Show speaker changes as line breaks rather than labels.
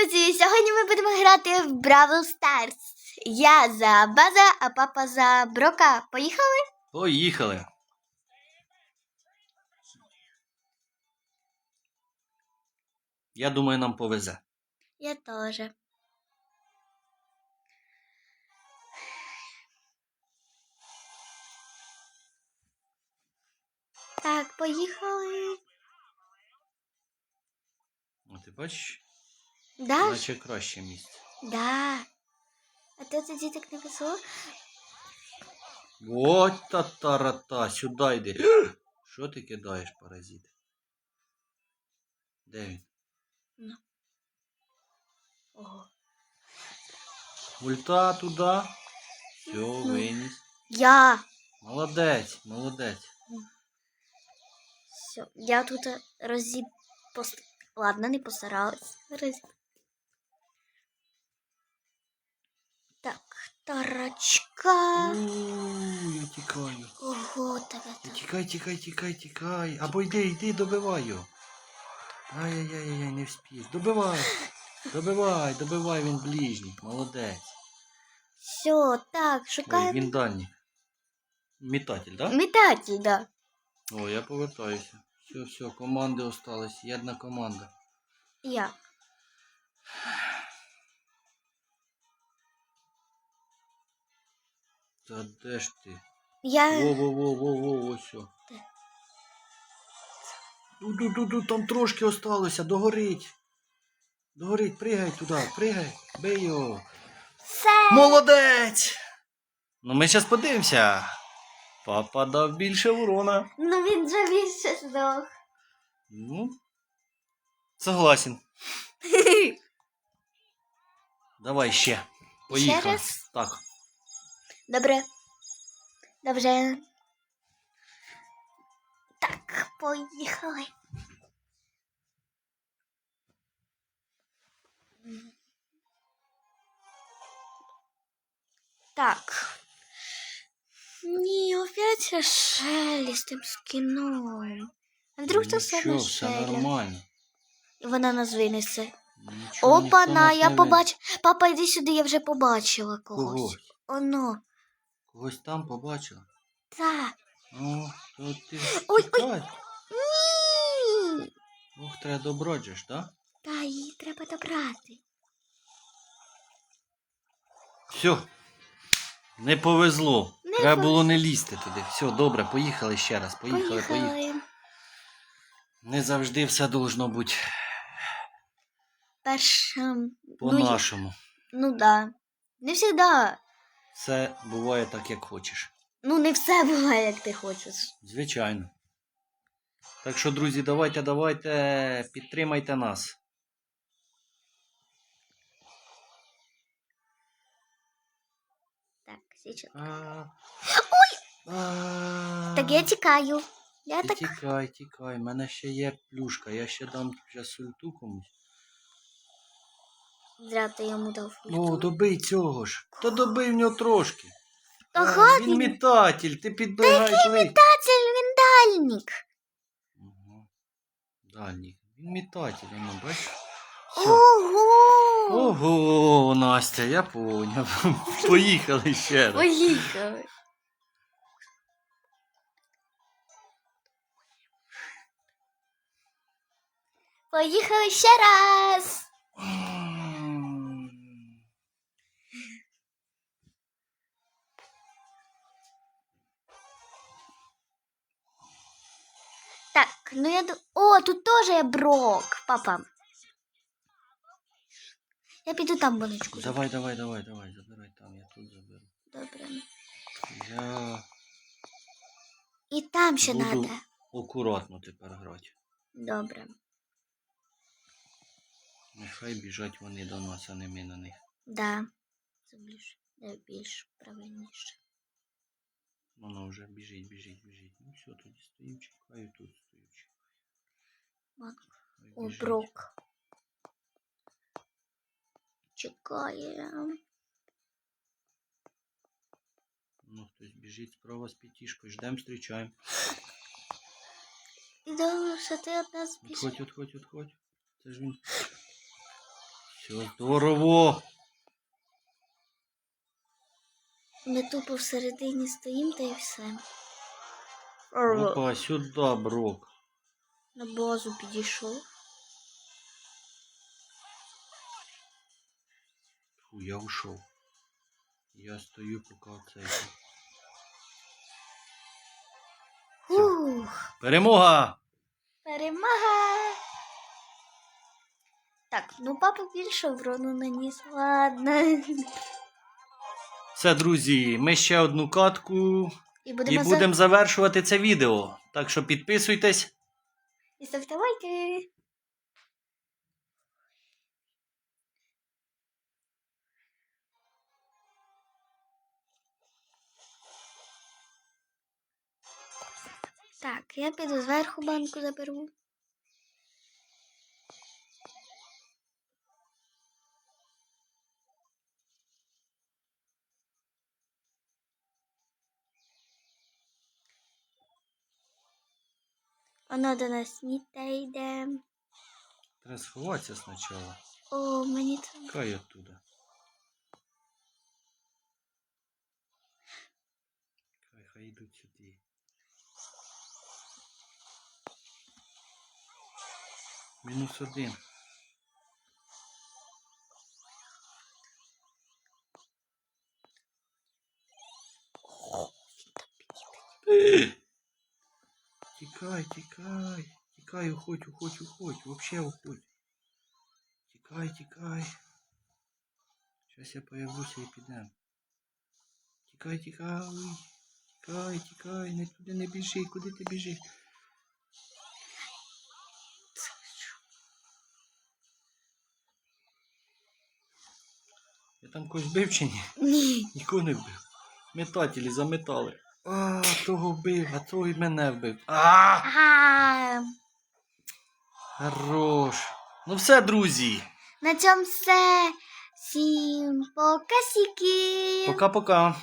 друзі! Сьогодні ми будемо грати в Бравл Старс. Я за База, а папа за Брока. Поїхали?
Поїхали. Я думаю, нам повезе.
Я теж. Так, поїхали.
Ти бачиш,
Да?
наче краще місце.
Да. А то тоді так не весело.
От та тарата, сюди йди. Що ти кидаєш, паразит? Де він?
Ого.
Ульта туди. Все, виніс.
Я.
Молодець, молодець.
Все. Я тут розі... Пост... Ладно, не постаралась. Роз... Так, тарачка.
Ууу, я тікаю.
Ого,
Я. Тікай, тікай, тікай, тікай. Або йди, йди, добиваю. Ай-яй-яй, не вспів. Добивай. Добивай, добивай, він ближній. Молодець.
Все, так,
Ой,
шукаємо.
він дальній. Метатель, да?
Метатель, да.
О, я повертаюся. Все, все, команди остались. Одна команда.
Я.
Та де ж ти?
Я.
Во-во-во-во-во, ось. Ду-ду-ду-ду, там трошки осталося, догорить. Догорить, пригай туди, пригай, бей його.
Все.
Молодець! Ну ми зараз подивимося. Папа дав більше урона.
Ну він же більше здох.
Ну. Согласен. Давай ще. Поїхали.
раз?
Так.
Добре. Добре. Так, поїхали. Так. Ні, опять ця Шелі з тим скіном. А вдруг це
Нічого,
саме
все нормально.
І вона нас винесе.
Нічого,
Опа-на, я
не
побач... Папа, йди сюди, я вже побачила когось.
Когось.
Оно.
Когось там побачила.
Так.
Ну, то ти
Ой,
тікай.
Ні.
Ох, треба доброджеш, так?
Та її треба добрати.
Все. Не повезло.
Не
треба було не лізти туди. Все, добре, поїхали ще раз. Поїхали, поїхали. Не завжди все должно бути
Першим. Ну,
по-нашому.
ну да. Не завжди.
Все буває так, як хочеш.
Ну, не все буває, як ти хочеш.
Звичайно. Так що, друзі, давайте, давайте, підтримайте нас.
Так, сейчас. Ой! Так я тікаю. Я
Ти
так.
тікай, тікай, в мене ще є плюшка, я ще дам зараз ульту комусь.
Зря ти йому дав.
О, добий цього ж. Та добий в нього трошки.
Та
А,
гад
він
він.
метатель, ти підбігай ближче.
Метатель, він дальник.
Ага. Дальній. Він метатель, ну бачиш? Все.
Ого!
Ого, Настя, я поняв. Поїхали ще раз.
Поїхали. Поїхали ще раз. Так, ну я. О, тут теж є брок, папа. Я піду там баночку.
Давай, давай, давай, давай, забирай там, я тут заберу.
Добре.
Я
І там ще
Буду.
надо.
акуратно тепер грати.
Добре.
Нехай біжать вони до нас, а не ми на них.
Да. Це більш, більш правильніше.
Воно вже біжить, біжить, біжить. Ну все, тоді стоїм, чекаю, тут стою. чекаю.
Ладно.
Хай
О,
біжить.
брок. Чекає.
Ну, хтось біжить справа з п'ятішкою. Ждем, зустрічаємо.
І думаю, що ти од нас більше.
Отходь, отходь, отходь. Це ж він. Все, Все здорово.
Ми тупо всередині стоїмо та й все.
Опа, сюди, брок.
На базу підійшов.
Фу, я ушов. Я стою, поки цей.
Ух,
Перемога!
перемога! Так, ну папа більше урону наніс. Ладно.
Все, друзі, ми ще одну катку
І
і
будемо, за-
будемо завершувати це відео. Так що підписуйтесь.
І ставте лайки. Так, я піду зверху банку заберу. Воно до нас не йде.
Треба сховатися спочатку.
О, мені тут.
Кай оттуда. Хай хай йдуть сюди. Мінус один. Тікай, тікай. Тікай, уходь, уходь, уходь. Вообще уходь. Тікай, тікай. Сейчас я появлюся і підем. Тікай, тікай. Тікай, тікай, не туди не біжи, куди ти біжиш? Я там когось бив чи ні?
Ні.
Нікого не вбив. Метателі заметали. А, того вбив, а того і мене вбив. А!
Ага.
Хорош. Ну все, друзі.
На цьому все. Всім покасіки.
Пока-пока.